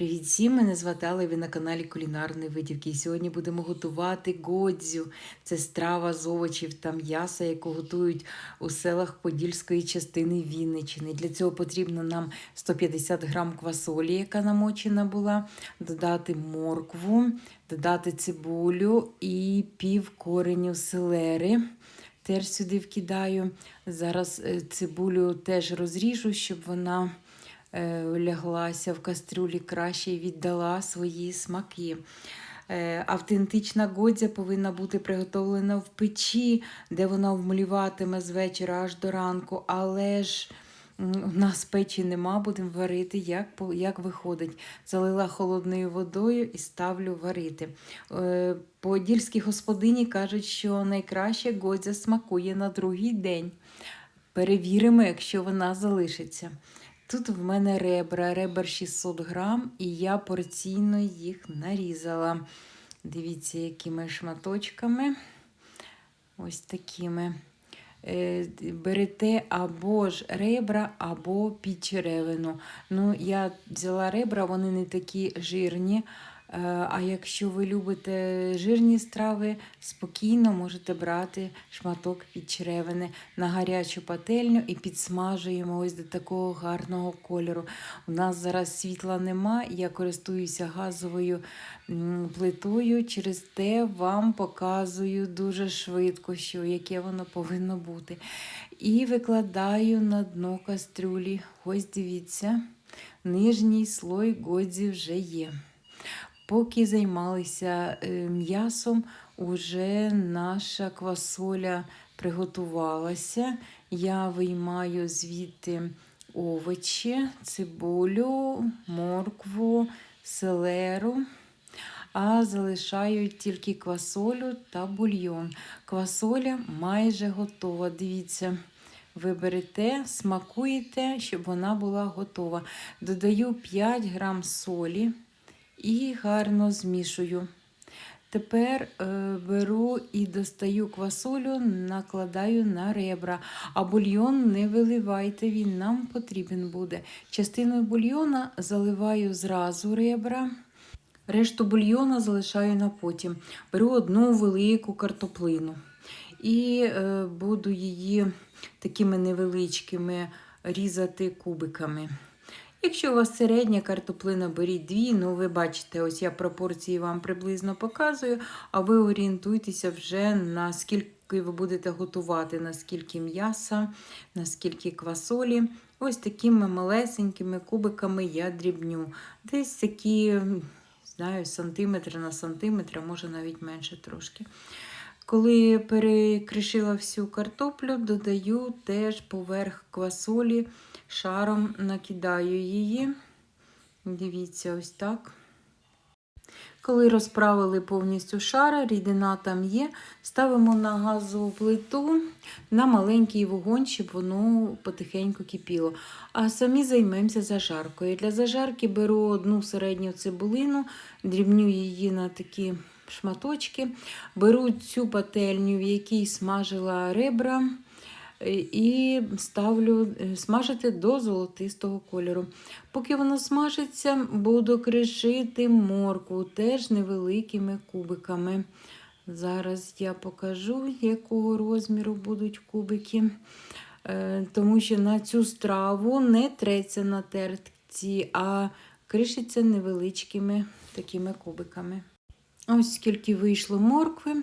Привіт всім! Мене звати Алла, ви на каналі Кулінарної Витівки. І сьогодні будемо готувати годзю. Це страва з овочів та м'яса, яку готують у селах Подільської частини Вінниччини. Для цього потрібно нам 150 грам квасолі, яка намочена була, додати моркву, додати цибулю і пів кореню селери. Теж сюди вкидаю. Зараз е, цибулю теж розріжу, щоб вона ляглася в кастрюлі краще і віддала свої смаки. Е, Автентична годзя повинна бути приготовлена в печі, де вона вмліватиме з вечора аж до ранку, але ж у нас печі нема, будемо варити, як, як виходить. Залила холодною водою і ставлю варити. Е, Подільські господині кажуть, що найкраще годзя смакує на другий день. Перевіримо, якщо вона залишиться. Тут в мене ребра, ребер 600 грам, і я порційно їх нарізала. Дивіться, якими шматочками. Ось такими. Е, Берете або ж ребра, або підчеревину. Ну, я взяла ребра, вони не такі жирні. Е, А якщо ви любите жирні страви, спокійно можете брати шматок підчеревини на гарячу пательню і підсмажуємо ось до такого гарного кольору. У нас зараз світла нема, я користуюся газовою плитою, через те вам показую дуже швидко, що яке воно повинно бути. І викладаю на дно кастрюлі. Ось дивіться, нижній слой годзі вже є. Поки займалися е, м'ясом, уже наша квасоля приготувалася. Я виймаю звідти овочі, цибулю, моркву, селеру, а залишаю тільки квасолю та бульйон. Квасоля майже готова. Дивіться. Ви берете, смакуєте, щоб вона була готова. Додаю 5 грам солі і гарно змішую. Тепер е, беру і достаю квасолю, накладаю на ребра. А бульйон не виливайте, він нам потрібен буде. Частиною бульйона заливаю зразу ребра. Решту бульйона залишаю на потім. Беру одну велику картоплину і е, буду її такими невеличкими різати кубиками. Якщо у вас середня картоплина, беріть дві. Ну, ви бачите, ось я пропорції вам приблизно показую, а ви орієнтуйтеся вже на скільки ви будете готувати, наскільки м'яса, наскільки квасолі. Ось такими малесенькими кубиками я дрібню. Десь такі, знаю, сантиметр на сантиметр, може навіть менше трошки. Коли перекришила всю картоплю, додаю теж поверх квасолі, шаром накидаю її. Дивіться, ось так. Коли розправили повністю шара, рідина там є, ставимо на газову плиту на маленький вогонь, щоб воно потихеньку кипіло. А самі займемося зажаркою. Для зажарки беру одну середню цибулину, дрібню її на такі шматочки. Беру цю пательню, в якій смажила ребра, і ставлю е, смажити до золотистого кольору. Поки воно смажиться, буду кришити моркву теж невеликими кубиками. Зараз я покажу, якого розміру будуть кубики. Е, Тому що на цю страву не треться на тертці, а кришиться невеличкими такими кубиками. Ось скільки вийшло моркви.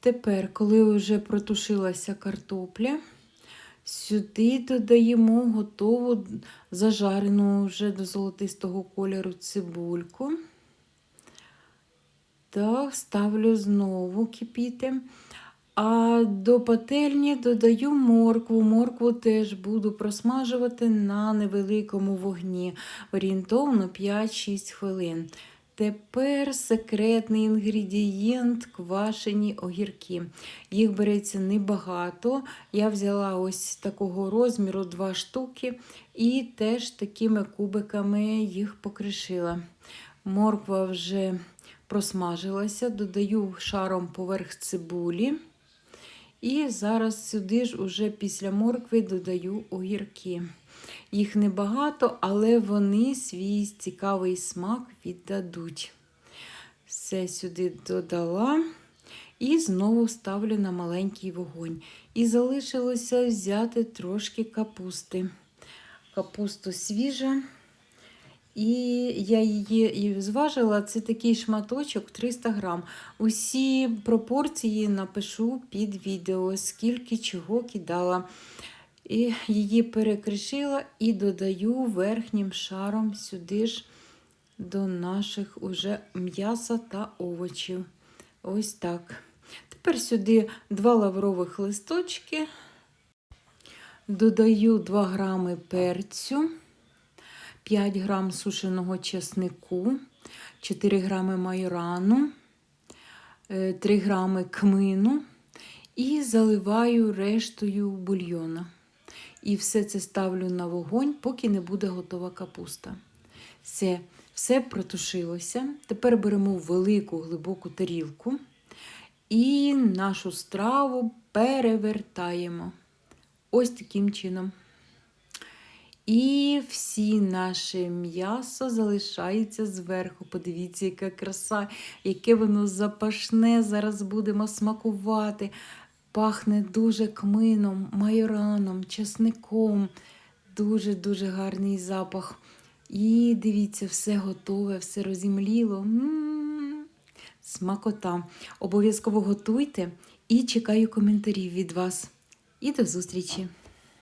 Тепер, коли вже протушилася картопля, сюди додаємо готову зажарену вже до золотистого кольору цибульку. Так, ставлю знову кипіти. А до пательні додаю моркву. Моркву теж буду просмажувати на невеликому вогні, орієнтовно 5-6 хвилин. Тепер секретний інгредієнт квашені огірки. Їх береться небагато. Я взяла ось такого розміру два штуки і теж такими кубиками їх покришила. Морква вже просмажилася, додаю шаром поверх цибулі. І зараз сюди ж уже після моркви додаю огірки. Їх небагато, але вони свій цікавий смак віддадуть. Все сюди додала. І знову ставлю на маленький вогонь. І залишилося взяти трошки капусти. Капусту свіжа. І я її зважила, це такий шматочок 300 грам. Усі пропорції напишу під відео, скільки чого кидала. І її перекришила і додаю верхнім шаром сюди ж до наших уже м'яса та овочів. Ось так. Тепер сюди два лаврових листочки, додаю 2 грами перцю, 5 грам сушеного чеснику, 4 грами майорану, 3 грами кмину і заливаю рештою бульйона. І все це ставлю на вогонь, поки не буде готова капуста. Все, все протушилося. Тепер беремо велику глибоку тарілку і нашу страву перевертаємо. Ось таким чином. І всі наше м'ясо залишається зверху. Подивіться, яка краса, яке воно запашне. Зараз будемо смакувати. Пахне дуже кмином, майораном, чесником. Дуже-дуже гарний запах. І дивіться, все готове, все розімліло. Смакота. Обов'язково готуйте і чекаю коментарів від вас. І до зустрічі!